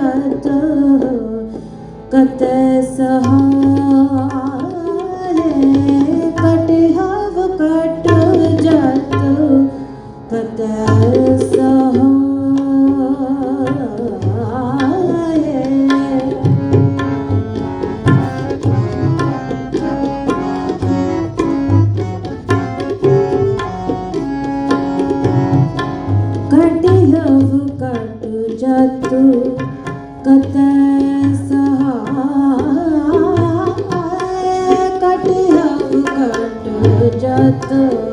जाता कत सहा তো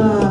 না